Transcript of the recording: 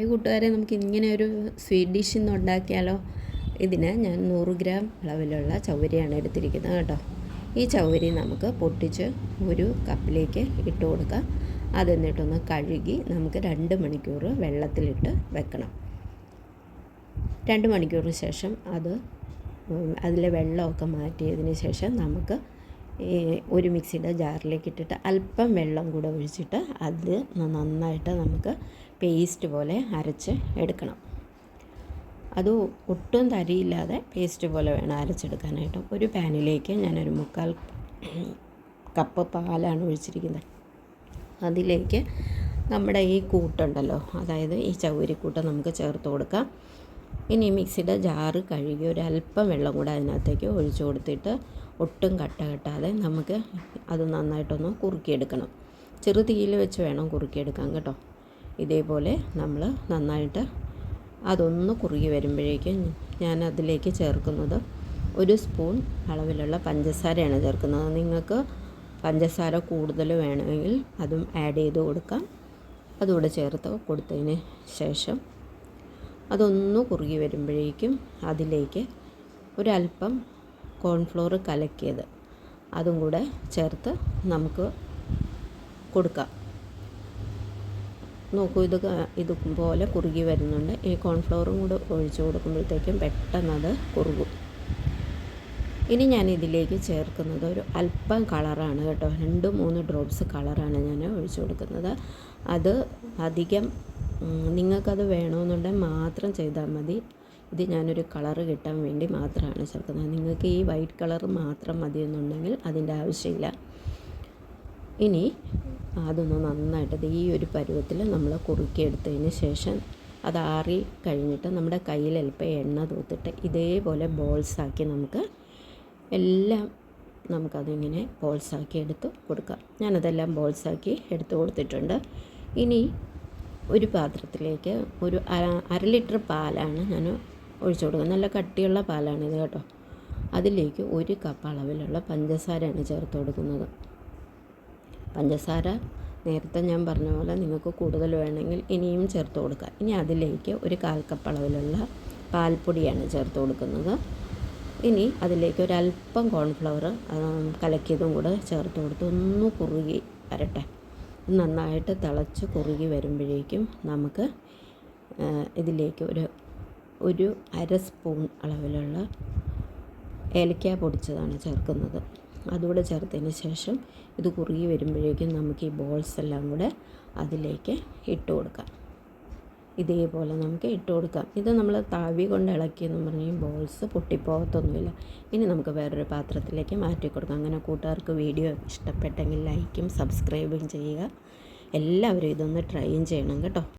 കൂട്ടുകാരെ നമുക്ക് ഇങ്ങനെ ഒരു സ്വീറ്റ് ഡിഷ് ഇന്ന് ഉണ്ടാക്കിയാലോ? ഇതിന് ഞാൻ നൂറ് ഗ്രാം അളവിലുള്ള ചൗവരിയാണ് എടുത്തിരിക്കുന്നത് കേട്ടോ. ഈ ചൗവരി നമുക്ക് പൊട്ടിച്ച് ഒരു കപ്പിലേക്ക് ഇട്ട് കൊടുക്കാം. അതെന്നിട്ടൊന്ന് കഴുകി നമുക്ക് രണ്ട് മണിക്കൂർ വെള്ളത്തിലിട്ട് വെക്കണം. രണ്ട് മണിക്കൂറിന് ശേഷം അത് അതിലെ വെള്ളമൊക്കെ മാറ്റിയതിന് ശേഷം നമുക്ക് ഒരു മിക്സിയുടെ ജാറിലേക്ക് ഇട്ടിട്ട് അല്പം വെള്ളം കൂടെ ഒഴിച്ചിട്ട് അത് നന്നായിട്ട് നമുക്ക് പേസ്റ്റ് പോലെ അരച്ച് എടുക്കണം. അത് ഒട്ടും തരിയില്ലാതെ പേസ്റ്റ് പോലെ വേണം അരച്ചെടുക്കാനായിട്ട്. ഒരു പാനിലേക്ക് ഞാനൊരു മുക്കാൽ കപ്പ് പാലാണ് ഒഴിച്ചിരിക്കുന്നത്. അതിലേക്ക് നമ്മുടെ ഈ കൂട്ടുണ്ടല്ലോ അതായത് ഈ ചൗരിക്കൂട്ട് നമുക്ക് ചേർത്ത് കൊടുക്കാം. ഇനി മിക്സിയുടെ ജാറ് കഴുകി ഒരു അല്പം വെള്ളം കൂടെ അതിനകത്തേക്ക് ഒഴിച്ചു കൊടുത്തിട്ട് ഒട്ടും കട്ട കെട്ടാതെ നമുക്ക് അത് നന്നായിട്ടൊന്ന് കുറുക്കിയെടുക്കണം. ചെറു തീയിൽ വെച്ച് വേണം കുറുക്കിയെടുക്കാൻ കേട്ടോ. ഇതേപോലെ നമ്മൾ നന്നായിട്ട് അതൊന്ന് കുറുകി വരുമ്പോഴേക്കും ഞാൻ അതിലേക്ക് ചേർക്കുന്നത് ഒരു സ്പൂൺ അളവിലുള്ള പഞ്ചസാരയാണ് ചേർക്കുന്നത്. നിങ്ങൾക്ക് പഞ്ചസാര കൂടുതൽ വേണമെങ്കിൽ അതും ആഡ് ചെയ്ത് കൊടുക്കാം. അതുകൂടെ ചേർത്ത് കൊടുത്തതിന് ശേഷം അതൊന്ന് കുറുകി വരുമ്പോഴേക്കും അതിലേക്ക് ഒരല്പം കോൺഫ്ലോർ കലക്കിയത്. അതും കൂടെ ചേർത്ത് നമുക്ക് കൊടുക്കാം. നോക്കൂ ഇത് ഇതുപോലെ കുറുകി വരുന്നുണ്ട്. ഈ കോൺഫ്ലോറും കൂടെ ഒഴിച്ചു കൊടുക്കുമ്പോഴത്തേക്കും പെട്ടെന്ന് അത് കുറുകും. ഇനി ഞാൻ ഇതിലേക്ക് ചേർക്കുന്നത് ഒരു അല്പം കളറാണ് കേട്ടോ. രണ്ട് മൂന്ന് ഡ്രോപ്സ് കളറാണ് ഞാൻ ഒഴിച്ചു കൊടുക്കുന്നത്. അത് അധികം നിങ്ങൾക്കത് വേണമെന്നുണ്ടെങ്കിൽ മാത്രം ചെയ്താൽ മതി. ഇത് ഞാനൊരു കളറ് കിട്ടാൻ വേണ്ടി മാത്രമാണ് ചേർക്കുന്നത്. നിങ്ങൾക്ക് ഈ വൈറ്റ് കളർ മാത്രം മതിയെന്നുണ്ടെങ്കിൽ അതിന്റെ ആവശ്യമില്ല. ഇനി അതൊന്ന് നന്നായിട്ട് ഈ ഒരു പരുവത്തിൽ നമ്മൾ കുറുക്കിയെടുത്തതിന് ശേഷം അത് ആറി കഴിഞ്ഞിട്ട് നമ്മുടെ കയ്യിൽ അല്പം എണ്ണ തൂത്തിട്ട് ഇതേപോലെ ബോൾസാക്കി നമുക്ക് എല്ലാം നമുക്കതിങ്ങനെ ബോൾസാക്കി എടുത്ത് കൊടുക്കാം. ഞാനതെല്ലാം ബോൾസാക്കി എടുത്ത് കൊടുത്തിട്ടുണ്ട്. ഇനി ഒരു പാത്രത്തിലേക്ക് ഒരു അര ലിറ്റർ പാലാണ് ഞാൻ ഒഴിച്ചു കൊടുക്കുന്നത്. നല്ല കട്ടിയുള്ള പാലാണിത് കേട്ടോ. അതിലേക്ക് ഒരു കപ്പ് അളവിലുള്ള പഞ്ചസാരയാണ് ചേർത്ത് കൊടുക്കുന്നത്. പഞ്ചസാര നേരത്തെ ഞാൻ പറഞ്ഞ പോലെ നിങ്ങൾക്ക് കൂടുതൽ വേണമെങ്കിൽ ഇനിയും ചേർത്ത് കൊടുക്കാം. ഇനി അതിലേക്ക് ഒരു കാൽ കപ്പ് അളവിലുള്ള പാൽപ്പൊടിയാണ് ചേർത്ത് കൊടുക്കുന്നത്. ഇനി അതിലേക്ക് ഒരല്പം കോൺഫ്ലവർ കലക്കിയതും കൂടെ ചേർത്ത് കൊടുത്ത് ഒന്ന് കുറുകി വരട്ടെ. നന്നായിട്ട് തിളച്ച് കുറുകി വരുമ്പോഴേക്കും നമുക്ക് ഇതിലേക്ക് ഒരു ഒരു അര സ്പൂൺ അളവിലുള്ള ഏലക്ക പൊടിച്ചതാണ് ചേർക്കുന്നത്. അതുകൂടെ ചേർത്തതിന് ശേഷം ഇത് കുറുകി വരുമ്പോഴേക്കും നമുക്ക് ഈ ബോൾസ് എല്ലാം കൂടെ അതിലേക്ക് ഇട്ട് കൊടുക്കാം. ഇതേപോലെ നമുക്ക് ഇട്ട് കൊടുക്കാം. ഇത് നമ്മൾ താവി കൊണ്ട് ഇളക്കിയെന്ന് പറഞ്ഞാൽ ബോൾസ് പൊട്ടിപ്പോകത്തൊന്നുമില്ല. ഇനി നമുക്ക് വേറൊരു പാത്രത്തിലേക്ക് മാറ്റി കൊടുക്കാം. അങ്ങനെ കൂട്ടുകാർക്ക് വീഡിയോ ഇഷ്ടപ്പെട്ടെങ്കിൽ ലൈക്കും സബ്സ്ക്രൈബും ചെയ്യുക. എല്ലാവരും ഇതൊന്ന് ട്രൈയും ചെയ്യണം കേട്ടോ.